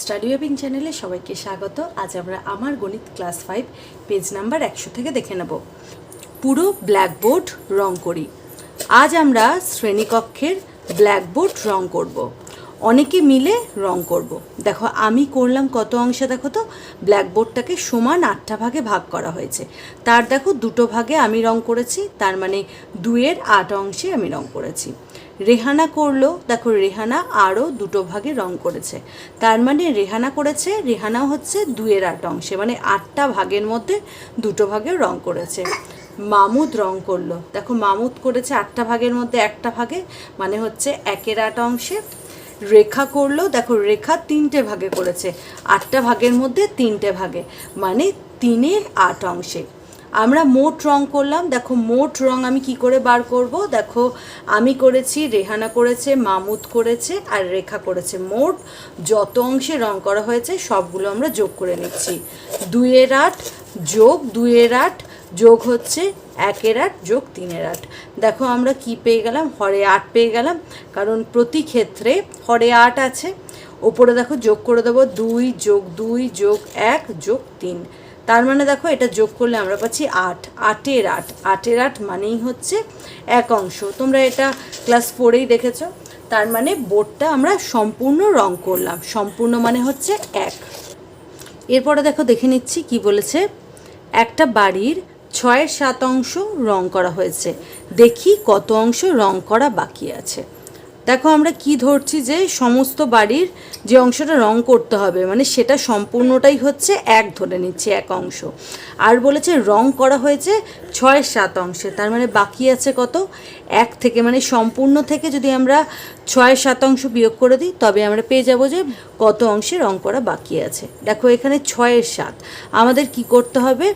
Study ওয়েবিং চ্যানেলে সবাইকে স্বাগত। আজ আমরা আমার গণিত ক্লাস ফাইভ, পেজ নাম্বার একশো থেকে দেখে নেব। পুরো ব্ল্যাকবোর্ড রং করি। আজ আমরা শ্রেণীকক্ষের ব্ল্যাকবোর্ড রং করব। অনেকে মিলে রং করব। দেখো, আমি করলাম কত অংশে দেখো তো? ব্ল্যাকবোর্ডটাকে সমান আটটা ভাগে ভাগ করা হয়েছে। তার দেখো দুটো ভাগে আমি রং করেছি, তার মানে দুয়ের আট অংশে আমি রং করেছি। রেহানা করল, দেখো রেহানা আরও দুটো ভাগে রং করেছে। তার মানে রেহানা করেছে রেহানাও হচ্ছে দুয়ের আট অংশে মানে আটটা ভাগের মধ্যে দুটো ভাগে রং করেছে। মামুদ রং করল, দেখো মামুদ করেছে আটটা ভাগের মধ্যে একটা ভাগে মানে হচ্ছে একের আট অংশে। রেখা করল, দেখো রেখা তিনটে ভাগে করেছে, আটটা ভাগের মধ্যে তিনটে ভাগে মানে তিনের আট অংশে। আমরা মোট রং করলাম। দেখো, মোট রং আমি কি করে বার করব? দেখো, আমি করেছি, রেহানা করেছে, মামুদ করেছে আর রেখা করেছে। মোট যত অংশে রং করা হয়েছে, সবগুলো আমরা যোগ করে নিচ্ছি। দুইয়ের আট যোগ, দুইয়ের আট যোগ হচ্ছে একের আট যোগ তিনের আট। দেখো, আমরা কি পেয়ে গেলাম? হরে আট পেয়ে গেলাম। কারণ প্রতি ক্ষেত্রে হরে আট আছে। ওপরে দেখো, যোগ করে দেবো, দুই যোগ দুই যোগ এক যোগ তিন। তার মানে দেখো এটা যোগ করলে আমরা পাচ্ছি আট। আটের আট। আটের আট মানেই হচ্ছে এক অংশ। তোমরা এটা ক্লাস ফোরেই দেখেছ। তার মানে বোর্ডটা আমরা সম্পূর্ণ রং করলাম। সম্পূর্ণ মানে হচ্ছে এক। এরপরে দেখো দেখে নিচ্ছি কি বলেছে। একটা বাড়ির ছয়ের সাত অংশ রং করা হয়েছে। দেখি কত অংশ রং করা বাকি আছে। দেখো আমরা কি ধরছি যে সমস্ত বাড়ির যে অংশটা রং করতে হবে মানে সেটা সম্পূর্ণটাই হচ্ছে এক ধরে নিচ্ছে এক অংশ। আর বলেছে রং করা হয়েছে ছয় সাত অংশে, তার মানে বাকি আছে কত? এক থেকে মানে সম্পূর্ণ থেকে যদি আমরা ছয় সাত অংশ বিয়োগ করে দিই, তবে আমরা পেয়ে যাব যে কত অংশে রং করা বাকি আছে। দেখো এখানে ছয়ের সাত। আমাদের কি করতে হবে?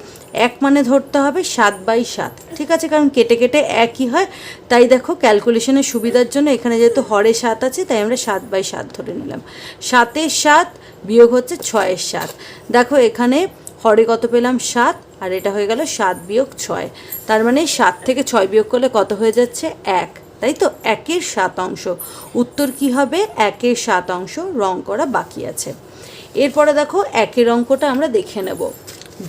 এক মানে ধরতে হবে সাত বাই সাত। ঠিক আছে, কারণ কেটে কেটে একই হয়। তাই দেখো ক্যালকুলেশনের সুবিধার জন্য এখানে যেহেতু হরে সাত আছে, তাই আমরা সাত বাই সাত ধরে নিলাম। সাতের সাত বিয়োগ হচ্ছে ছয়ের সাত। দেখো এখানে হরে কত পেলাম? সাত, আর এটা হয়ে গেল সাত বিয়োগ ছয়। তার মানে সাত থেকে ছয় বিয়োগ করলে কত হয়ে যাচ্ছে? এক। তাই তো? একের সাত অংশ। উত্তর কি হবে? একের সাত অংশ রং করা বাকি আছে। এরপরে দেখো একের অঙ্কটা আমরা দেখে নেব।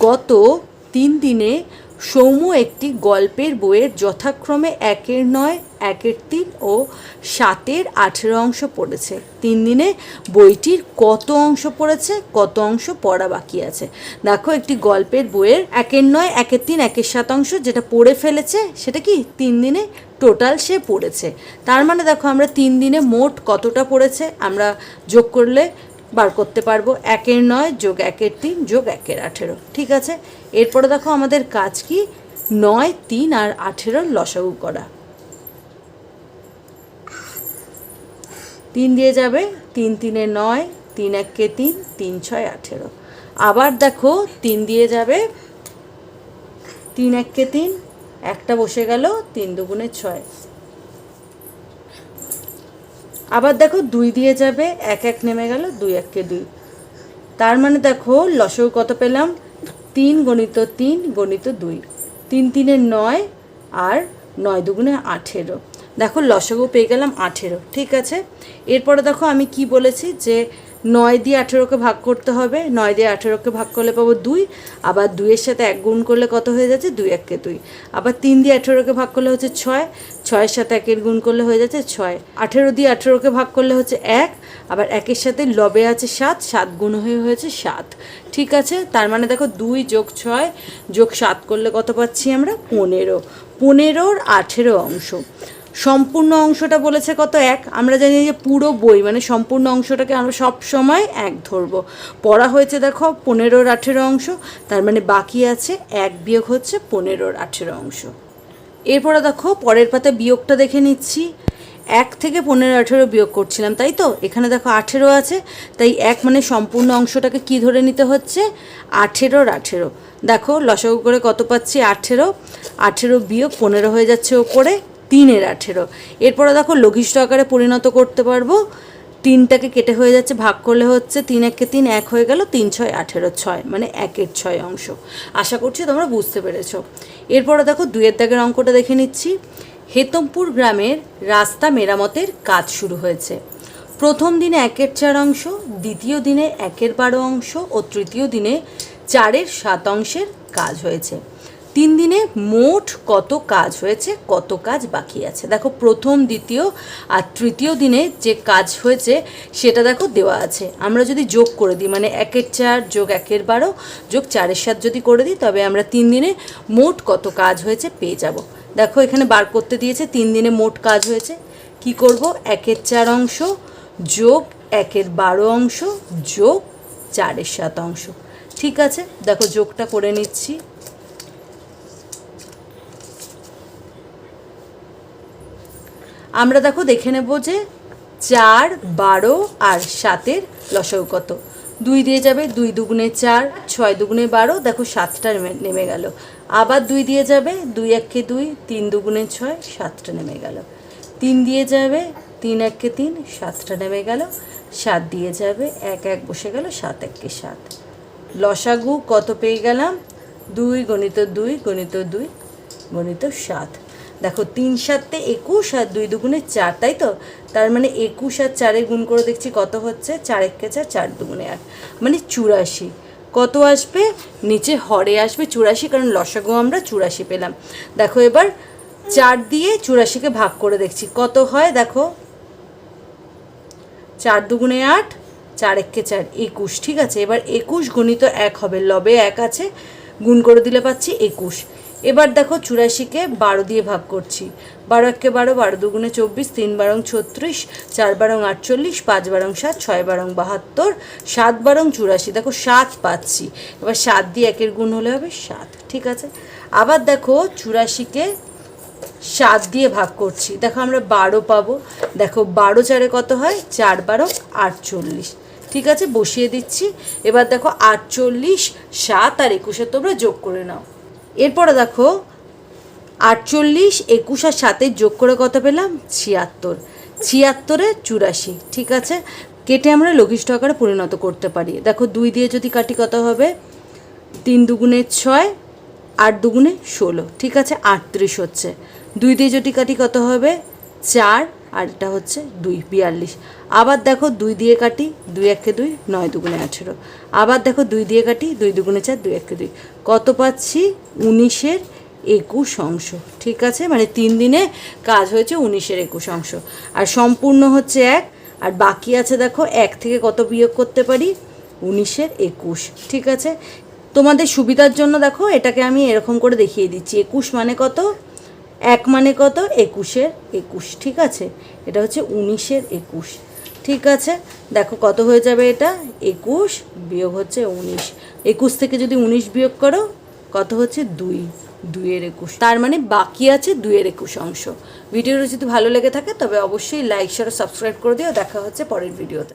গত তিন দিনে সৌম্য একটি গল্পের বইয়ের যথাক্রমে একের নয়, একের তিন ও সাতের আঠেরো অংশ পড়েছে। তিন দিনে বইটির কত অংশ পড়েছে, কত অংশ পড়া বাকি আছে? দেখো, একটি গল্পের বইয়ের একের নয়, একের তিন, একের সাত অংশ যেটা পড়ে ফেলেছে, সেটা কি তিন দিনে টোটাল সে পড়েছে? তার মানে দেখো, আমরা তিন দিনে মোট কতটা পড়েছে? আমরা যোগ করলে বার করতে পারব। একের নয় যোগ একের তিন যোগ একের আঠেরো। ঠিক আছে? এরপরে দেখো আমাদের কাজ কি? নয়, তিন আর আঠেরোর লসাগু করা। তিন দিয়ে যাবে। তিন তিনে নয়, তিন এককে তিন তিন ছয় আঠেরো। আবার দেখো তিন দিয়ে যাবে। তিন এককে তিন, একটা বসে গেল, তিন দুগুণে ছয়। আবার দেখো দুই দিয়ে যাবে, এক এক নেমে গেল, দুই এককে দুই। তার মানে দেখো লসও কত পেলাম? তিন গণিত তিন, গণিত দুই। তিন তিনে নয় আর নয় দুগুণে আঠেরো। দেখো লসগু পেয়ে গেলাম আঠেরো, ঠিক আছে? এরপরে দেখো আমি কি বলেছি যে নয় দিয়ে আঠেরোকে ভাগ করতে হবে, নয় দিয়ে আঠেরোকে ভাগ করলে পাবো দুই, আবার দুইয়ের সাথে এক গুণ করলে কত হয়ে যাচ্ছে? দুই এককে দুই। আবার তিন দিয়ে আঠেরোকে ভাগ করলে হচ্ছে ছয়, ছয়ের সাথে একের গুণ করলে হয়ে যাচ্ছে ছয়। আঠেরো দিয়ে আঠেরোকে ভাগ করলে হচ্ছে এক, আবার একের সাথে লবে আছে সাত সাত গুণ হয়ে হয়েছে সাত। ঠিক আছে? তার মানে দেখো দুই যোগ ছয় যোগ সাত করলে কত পাচ্ছি আমরা? পনেরো। পনেরোর আঠেরো অংশ। সম্পূর্ণ অংশটা বলেছে কত এক? আমরা জানি যে পুরো বই মানে সম্পূর্ণ অংশটাকে আমরা সব সময় এক ধরবো। পড়া হয়েছে দেখো পনেরোর আঠেরো অংশ, তার মানে বাকি আছে এক বিয়োগ হচ্ছে পনেরোর আঠেরো অংশ। এরপরে দেখো পরের পাতা বিয়োগটা দেখে নিচ্ছি। এক থেকে পনেরো আঠেরো বিয়োগ করছিলাম, তাই তো? এখানে দেখো আঠেরো আছে, তাই এক মানে সম্পূর্ণ অংশটাকে কি ধরে নিতে হচ্ছে? আঠেরোর আঠেরো। দেখো লসাগু করে কত পাচ্ছি? আঠেরো। আঠেরো বিয়োগ পনেরো হয়ে যাচ্ছে ওপরে। তিনের আঠেরো। এরপরে দেখো লঘিষ্ঠ আকারে পরিণত করতে পারব। তিনটাকে কেটে হয়ে যাচ্ছে, ভাগ করলে হচ্ছে তিন একে তিন, এক হয়ে গেল তিন ছয় আঠেরো ছয় মানে একের ছয় অংশ। আশা করছি তোমরা বুঝতে পেরেছ। এরপরে দেখো দুয়ের দাগের অঙ্কটা দেখে নিচ্ছি। হেতমপুর গ্রামের রাস্তা মেরামতের কাজ শুরু হয়েছে। প্রথম দিনে একের চার অংশ, দ্বিতীয় দিনে একের বারো অংশ ও তৃতীয় দিনে চারের সাত অংশের কাজ হয়েছে। তিন দিনে মোট কত কাজ হয়েছে, কত কাজ বাকি আছে? দেখো, প্রথম, দ্বিতীয় আর তৃতীয় দিনে যে কাজ হয়েছে, সেটা দেখো দেওয়া আছে। আমরা যদি যোগ করে দিই মানে একের চার যোগ একের বারো যোগ চারের সাত যদি করে দিই, তবে আমরা তিন দিনে মোট কত কাজ হয়েছে পেয়ে যাব। দেখো, এখানে বার করতে দিয়েছে, তিন দিনে মোট কাজ হয়েছে। কি করব? একের চার অংশ যোগ একের বারো অংশ যোগ চারের সাত অংশ। ঠিক আছে? দেখো, যোগটা করে নিচ্ছি। আমরা দেখো, দেখে নেব যে চার, বারো আর সাতের লসাগু কত। দুই দিয়ে যাবে দুই দুগুণে চার, ছয় দুগুণে বারো, দেখো সাতটা নেমে গেল। আবার দুই দিয়ে যাবে দুই এককে দুই, তিন দুগুণে ছয়, সাতটা নেমে গেল। তিন দিয়ে যাবে তিন এককে তিন, সাতটা নেমে গেল। সাত দিয়ে যাবে এক এক, বসে গেল সাত এককে সাত। লসাগু কত পেয়ে গেলাম? দুই গণিত দুই গণিত দুই, গণিত সাত। দেখো, তিন সাতে একুশ আর দুই দুগুণে চার, তাই তো? তার মানে একুশ আর চারে গুণ করে দেখছি কত হচ্ছে? চার একে চার চার দুগুণে আট। মানে চুরাশি। কত আসবে? নিচে হরে আসবে চুরাশি, কারণ লসাগু আমরা চুরাশি পেলাম। দেখো এবার চার দিয়ে চুরাশিকে ভাগ করে দেখছি। কত হয়? দেখো, চার দুগুণে আট, চার একে চার, একুশ। ঠিক আছে? এবার একুশ গণিত এক হবে। লবে এক আছে, গুণ করে দিলে পাচ্ছি একুশ। এবার দেখো চুরাশিকে বারো দিয়ে ভাগ করছি। বারো একে বারো বারো দুগুণে চব্বিশ, তিন বারং ছত্রিশ, চার বারং আটচল্লিশ, পাঁচ বারং সাত, ছয় বারং বাহাত্তর, সাত বারং চুরাশি। দেখো সাত পাচ্ছি। এবার সাত দিয়ে একের গুণ হলে হবে সাত। ঠিক আছে? আবার দেখো চুরাশিকে সাত দিয়ে ভাগ করছি। দেখো আমরা বারো পাবো। দেখো বারো চারে কত হয়? চার বারো আটচল্লিশ। ঠিক আছে? বসিয়ে দিচ্ছি। এবার দেখো আটচল্লিশ, সাত আর একুশে তোমরা যোগ করে নাও। এরপরে দেখো, আটচল্লিশ, একুশ আর সাতের যোগ করে কত পেলাম? ছিয়াত্তর। ছিয়াত্তরে চুরাশি, ঠিক আছে? কেটে আমরা লঘিষ্ঠ আকারে পরিণত করতে পারি। দেখো, দুই দিয়ে যদি কাটি কত হবে? তিন দুগুণে ছয়, আট দুগুণে ষোলো, ঠিক আছে? আটত্রিশ হচ্ছে। দুই দিয়ে যদি কাটি কত হবে? চার, আর এটা হচ্ছে দুই, বিয়াল্লিশ। আবার দেখো দুই দিয়ে কাটি, দুই একে দুই, নয় দুগুণে আঠেরো। আবার দেখো দুই দিয়ে কাটি, দুই দুগুণে চার, দুই একে দুই। কত পাচ্ছি? উনিশের একুশ অংশ। ঠিক আছে? মানে তিন দিনে কাজ হয়েছে উনিশের একুশ অংশ। আর সম্পূর্ণ হচ্ছে এক, আর বাকি আছে দেখো এক থেকে কত বিয়োগ করতে পারি? উনিশের একুশ। ঠিক আছে? তোমাদের সুবিধার জন্য দেখো এটাকে আমি এরকম করে দেখিয়ে দিচ্ছি। একুশ মানে কত? এক মানে কত? একুশের একুশ। ঠিক আছে? এটা হচ্ছে উনিশের একুশ। ঠিক আছে। দেখো কত হয়ে যাবে এটা? একুশ বিয়োগ হচ্ছে উনিশ। একুশ থেকে যদি উনিশ বিয়োগ করো, কত হচ্ছে দুই? দুইয়ের একুশ। তার মানে বাকি আছে দুইয়ের একুশ অংশ। ভিডিওটা যদি ভালো লেগে থাকে, তবে অবশ্যই লাইক শেয়ার সাবস্ক্রাইব করে দিও। দেখা হচ্ছে পরের ভিডিওতে।